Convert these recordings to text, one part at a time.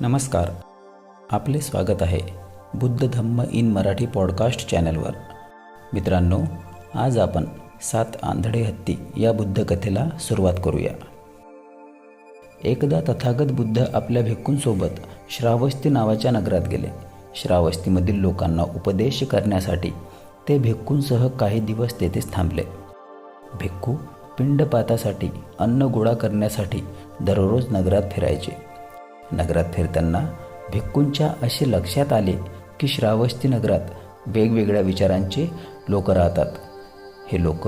नमस्कार. आपले स्वागत आहे बुद्ध धम्म इन मराठी पॉडकास्ट चॅनलवर. मित्रांनो आज आपण सात आंधळे हत्ती या बुद्ध कथेला सुरुवात करूया. एकदा तथागत बुद्ध आपल्या भिक्खूंसोबत श्रावस्ती नावाच्या नगरात गेले. श्रावस्तीमधील लोकांना उपदेश करण्यासाठी ते भिक्खूंसह काही दिवस तेथेच थांबले. भिक्खू पिंडपातासाठी अन्न गोळा करण्यासाठी दररोज नगरात फिरायचे. नगरात फिरताना भिक्कूंच्या असे लक्षात आले की श्रावस्ती नगरात वेगवेगळ्या विचारांचे लोक राहतात. हे लोक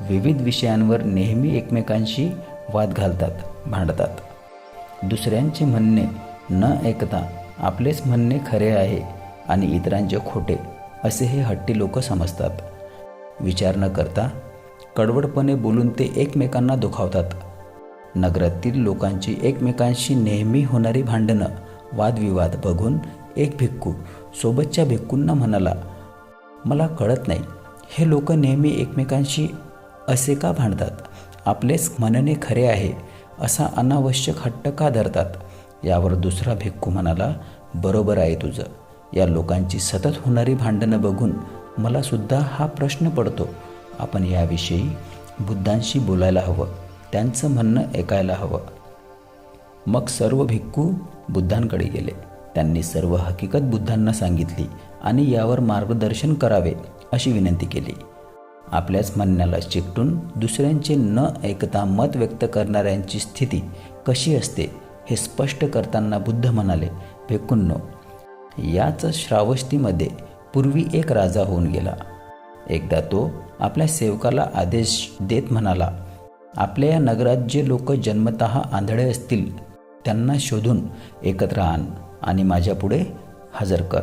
विविध विषयांवर नेहमी एकमेकांशी वाद घालतात भांडतात. दुसऱ्यांचे म्हणणे न ऐकता आपलेच म्हणणे खरे आहे आणि इतरांचे खोटे असे हे हट्टी लोक समजतात. विचार न करता कडवडपणे बोलून ते एकमेकांना दुखावतात. नगरातील लोकांची एकमेकांशी नेहमी होणारी भांडणं वादविवाद बघून एक भिक्खू सोबतच्या भिक्खूंना म्हणाला मला कळत नाही हे लोक नेहमी एकमेकांशी असे का भांडतात? आपलेच म्हणणे खरे आहे असा अनावश्यक हट्ट का धरतात? यावर दुसरा भिक्खू म्हणाला बरोबर आहे तुझं. या लोकांची सतत होणारी भांडणं बघून मलासुद्धा हा प्रश्न पडतो. आपण याविषयी बुद्धांशी बोलायला हवं. त्यांचं म्हणणं ऐकायला हवं. मग सर्व भिक्खू बुद्धांकडे गेले. त्यांनी सर्व हकीकत बुद्धांना सांगितली आणि यावर मार्गदर्शन करावे अशी विनंती केली. आपल्याच म्हणण्याला चिकटून दुसऱ्यांचे न ऐकता मत व्यक्त करणाऱ्यांची स्थिती कशी असते हे स्पष्ट करताना बुद्ध म्हणाले भिक्खूंनो याच श्रावस्तीमध्ये पूर्वी एक राजा होऊन गेला. एकदा तो आपल्या सेवकाला आदेश देत म्हणाला आपल्या या नगरात जे लोक जन्मत आंधळे असतील त्यांना शोधून एकत्र आण आणि माझ्यापुढे हजर कर.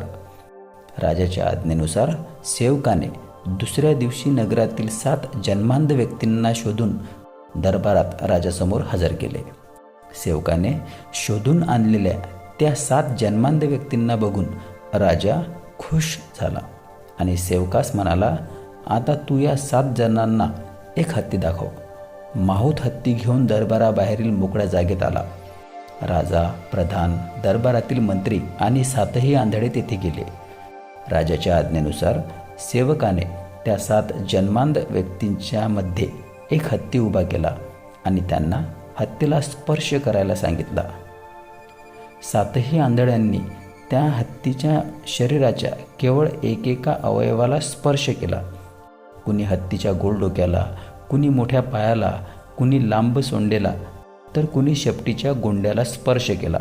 राजाच्या आज्ञेनुसार सेवकाने दुसऱ्या दिवशी नगरातील सात जन्मांध व्यक्तींना शोधून दरबारात राजासमोर हजर केले. सेवकाने शोधून आणलेल्या त्या सात जन्मांध व्यक्तींना बघून राजा खुश झाला आणि सेवकास म्हणाला आता तू या सात जणांना एक हत्ती दाखव. माहूत हत्ती घेऊन दरबाराबाहेरील मोकळ्या जागेत आला. राजा प्रधान दरबारातील मंत्री आणि सातही आंधळे तेथे गेले. राजाच्या आज्ञेनुसार सेवकाने त्या सात जन्मांध व्यक्तींच्या मध्ये एक हत्ती उभा केला आणि त्यांना हत्तीला स्पर्श करायला सांगितला. सातही आंधळ्यांनी त्या हत्तीच्या शरीराच्या केवळ एकेका अवयवाला स्पर्श केला. कुणी हत्तीच्या गोल डोक्याला कुणी मोठ्या पायाला कुणी लांब सोंडेला तर कुणी शेपटीच्या गोंड्याला स्पर्श केला.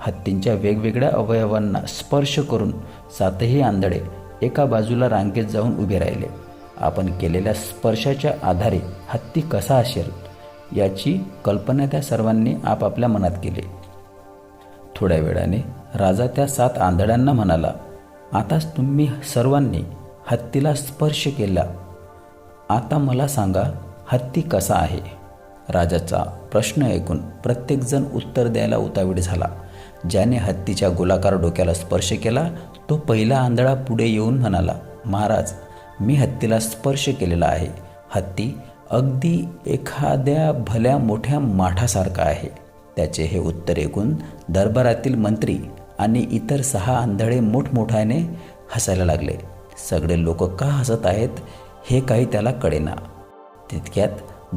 हत्तींच्या वेगवेगळ्या अवयवांना स्पर्श करून सातही आंधळे एका बाजूला रांगेत जाऊन उभे राहिले. आपण केलेल्या स्पर्शाच्या आधारे हत्ती कसा असेल याची कल्पना त्या सर्वांनी आपापल्या मनात केली. थोड्या वेळाने राजा त्या सात आंधळ्यांना म्हणाला आताच तुम्ही सर्वांनी हत्तीला स्पर्श केला. आता मला सांगा हत्ती कसा आहे? राजाचा प्रश्न ऐकून प्रत्येकजण उत्तर द्यायला उतावीड झाला. ज्याने हत्तीच्या गोलाकार डोक्याला स्पर्श केला तो पहिला आंधळा पुढे येऊन म्हणाला महाराज मी हत्तीला स्पर्श केलेला आहे. हत्ती अगदी एखाद्या भल्या मोठ्या माठासारखा आहे. त्याचे हे उत्तर ऐकून दरबारातील मंत्री आणि इतर सहा आंधळे मोठमोठ्याने हसायला लागले. सगळे लोक का हसत आहेत? हे काही त्याला कळेना. तितक्यात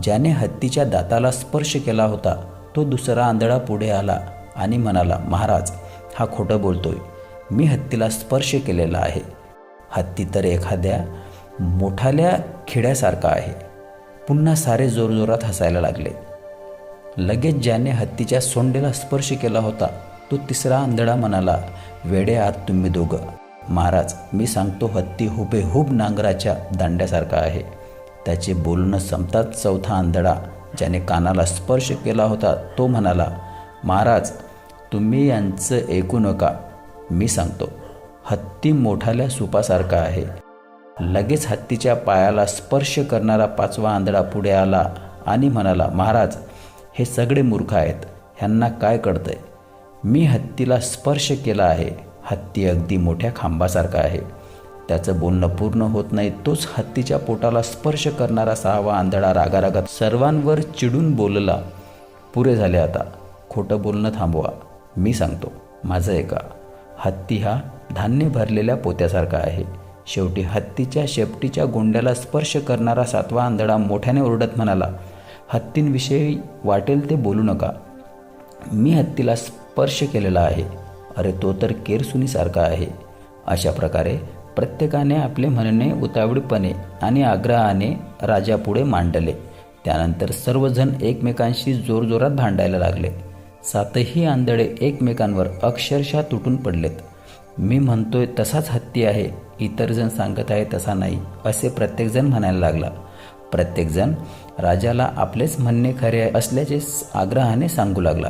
ज्याने हत्तीच्या दाताला स्पर्श केला होता तो दुसरा आंधळा पुढे आला आणि म्हणाला महाराज हा खोटं बोलतोय. मी हत्तीला स्पर्श केलेला आहे. हत्ती तर एखाद्या मोठाल्या खिड्यासारखा आहे. पुन्हा सारे जोरजोरात हसायला लागले. लगेच ज्याने हत्तीच्या सोंडेला स्पर्श केला होता तो तिसरा आंधळा म्हणाला वेडे आत तुम्ही दोघं. महाराज मी सांगतो हत्ती हुबेहूब नांगराच्या दांड्यासारखा आहे. त्याचे बोलणं संपताच चौथा आंधळा ज्याने कानाला स्पर्श केला होता तो म्हणाला महाराज तुम्ही यांचं ऐकू नका. मी सांगतो हत्ती मोठाल्या सुपासारखा आहे. लगेच हत्तीच्या पायाला स्पर्श करणारा पाचवा आंधळा पुढे आला आणि म्हणाला महाराज हे सगळे मूर्ख आहेत. ह्यांना काय कळतंय? मी हत्तीला स्पर्श केला आहे. हत्ती अगदी मोठ्या खांबासारखा आहे. त्याचं बोलणं पूर्ण होत नाही तोच हत्तीच्या पोटाला स्पर्श करणारा सहावा आंधळा रागारागात सर्वांवर चिडून बोलला पुरे झाले आता खोटं बोलणं थांबवा. मी सांगतो माझं ऐका हत्ती हा धान्य भरलेल्या पोत्यासारखा आहे. शेवटी हत्तीच्या शेपटीच्या गोंड्याला स्पर्श करणारा सातवा आंधळा मोठ्याने ओरडत म्हणाला हत्तींविषयी वाटेल ते बोलू नका. मी हत्तीला स्पर्श केलेला आहे. अरे तो तर केरसुनीसारखा आहे. अशा प्रकारे प्रत्येकाने आपले म्हणणे उतावळीपणे आणि आग्रहाने राजापुढे मांडले. त्यानंतर सर्वजण एकमेकांशी जोरजोरात भांडायला लागले. सातही आंधळे एकमेकांवर अक्षरशः तुटून पडलेत. मी म्हणतोय तसाच हत्ती आहे इतर जण सांगत आहे तसा नाही असे प्रत्येकजण म्हणायला लागला. प्रत्येकजण राजाला आपलेच म्हणणे खरे असल्याचे आग्रहाने सांगू लागला.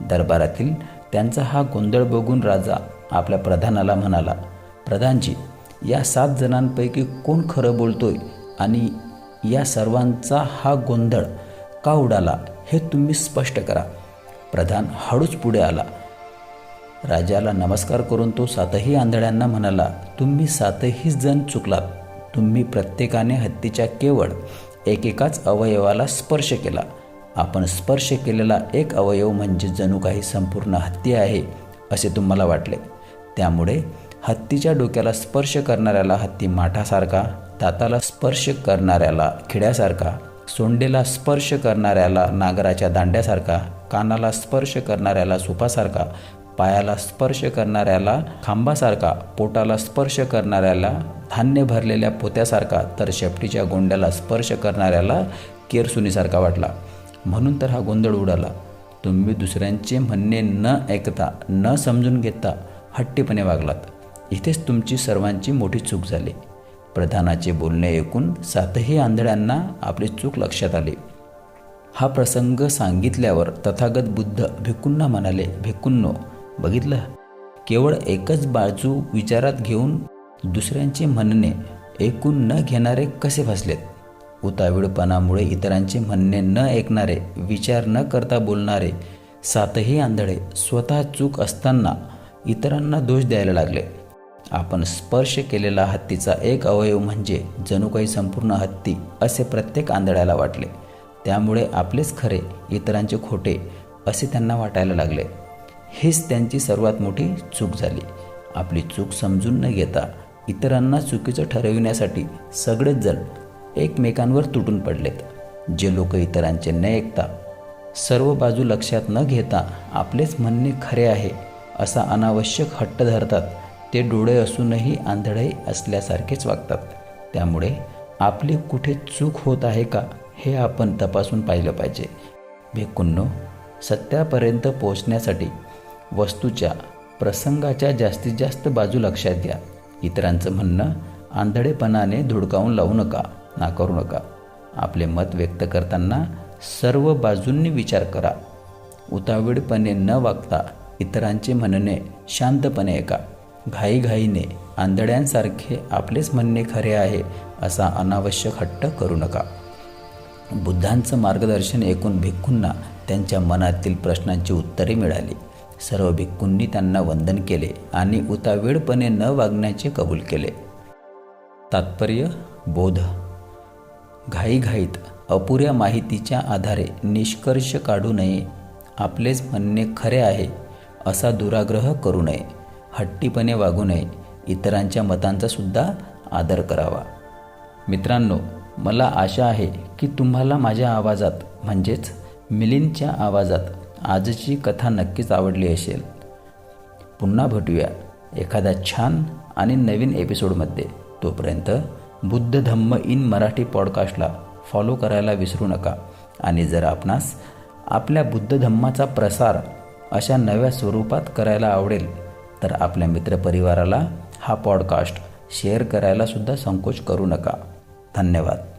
दरबारातील त्यांचा हा गोंधळ बघून राजा आपल्या प्रधानाला म्हणाला प्रधानजी या सात जणांपैकी कोण खरं बोलतोय आणि या सर्वांचा हा गोंधळ का उडाला हे तुम्ही स्पष्ट करा. प्रधान हळूच पुढे आला. राजाला नमस्कार करून तो सातही आंधळ्यांना म्हणाला तुम्ही सातही जण चुकलात. तुम्ही प्रत्येकाने हत्तीच्या केवळ एकेकाच अवयवाला स्पर्श केला. आपण स्पर्श केलेला एक अवयव म्हणजे जणू काही संपूर्ण हत्ती आहे असे तुम्हाला वाटले. त्यामुळे हत्तीच्या डोक्याला स्पर्श करणाऱ्याला हत्ती माठासारखा दाताला स्पर्श करणाऱ्याला खिड्यासारखा सोंडेला स्पर्श करणाऱ्याला नागराच्या दांड्यासारखा कानाला स्पर्श करणाऱ्याला सुपासारखा पायाला स्पर्श करणाऱ्याला खांबासारखा पोटाला स्पर्श करणाऱ्याला धान्य भरलेल्या पोत्यासारखा तर शेपटीच्या गोंड्याला स्पर्श करणाऱ्याला केरसुनीसारखा वाटला. म्हणून तर हा गोंधळ उडाला. तुम्ही दुसऱ्यांचे म्हणणे न ऐकता न समजून घेता हट्टीपणे वागलात. इथेच तुमची सर्वांची मोठी चूक झाली. प्रधानाचे बोलणे ऐकून सातही आंधळ्यांना आपली चूक लक्षात आली. हा प्रसंग सांगितल्यावर तथागत बुद्ध भिक्कूंना म्हणाले भिक्कूंनो बघितलं? केवळ एकच बाजू विचारात घेऊन दुसऱ्यांचे म्हणणे ऐकून न घेणारे कसे फसलेत? उतावीळपणामुळे इतरांचे म्हणणे न ऐकणारे विचार न करता बोलणारे सातही आंधळे स्वतः चूक असताना इतरांना दोष द्यायला लागले. आपण स्पर्श केलेला हत्तीचा एक अवयव म्हणजे जणू काही संपूर्ण हत्ती असे प्रत्येक आंधळ्याला वाटले. त्यामुळे आपलेच खरे इतरांचे खोटे असे त्यांना वाटायला लागले. हेच त्यांची सर्वात मोठी चूक झाली. आपली चूक समजून न घेता इतरांना चुकीचं ठरविण्यासाठी सगळेच जण एकमेकांवर तुटून पडलेत. जे लोक इतरांचे न ऐकता सर्व बाजू लक्षात न घेता आपलेच म्हणणे खरे आहे असा अनावश्यक हट्ट धरतात ते डोळे असूनही आंधळे असल्यासारखेच वागतात. त्यामुळे आपली कुठे चूक होत आहे का हे आपण तपासून पाहिलं पाहिजे. भिक्कूंनो सत्यापर्यंत पोहोचण्यासाठी वस्तूच्या प्रसंगाच्या जास्तीत जास्त बाजू लक्षात घ्या. इतरांचं म्हणणं आंधळेपणाने धुडकावून लावू नका. नाकारू नका. आपले मत व्यक्त करताना सर्व बाजूंनी विचार करा. उतावीळपणे न वागता इतरांचे म्हणणे शांतपणे ऐका. घाईघाईने आंधळ्यांसारखे आपलेच म्हणणे खरे आहे असा अनावश्यक हट्ट करू नका. बुद्धांचं मार्गदर्शन ऐकून भिक्खूंना त्यांच्या मनातील प्रश्नांची उत्तरे मिळाली. सर्व भिक्खूंनी त्यांना वंदन केले आणि उतावीळपणे न वागण्याचे कबूल केले. तात्पर्य बोध. घाईघाईत अपुऱ्या माहितीच्या आधारे निष्कर्ष काढू नये. आपलेच म्हणणे खरे आहे असा दुराग्रह करू नये. हट्टीपणे वागू नये इतरांच्या मतांचा सुद्धा आदर करावा. मित्रांनो मला आशा आहे की तुम्हाला माझ्या आवाजात म्हणजेच मिलिंदच्या आवाजात आजची कथा नक्कीच आवडली असेल. पुन्हा भेटूया एखाद्या छान आणि नवीन एपिसोडमध्ये तोपर्यंत बुद्ध धम्म इन मराठी पॉडकास्टला फॉलो करायला विसरू नका. आणि जर आपणास आपल्या बुद्ध धम्माचा प्रसार अशा नव्या स्वरूपात करायला आवडेल तर आपल्या मित्रपरिवाराला हा पॉडकास्ट शेअर करायला सुद्धा संकोच करू नका. धन्यवाद.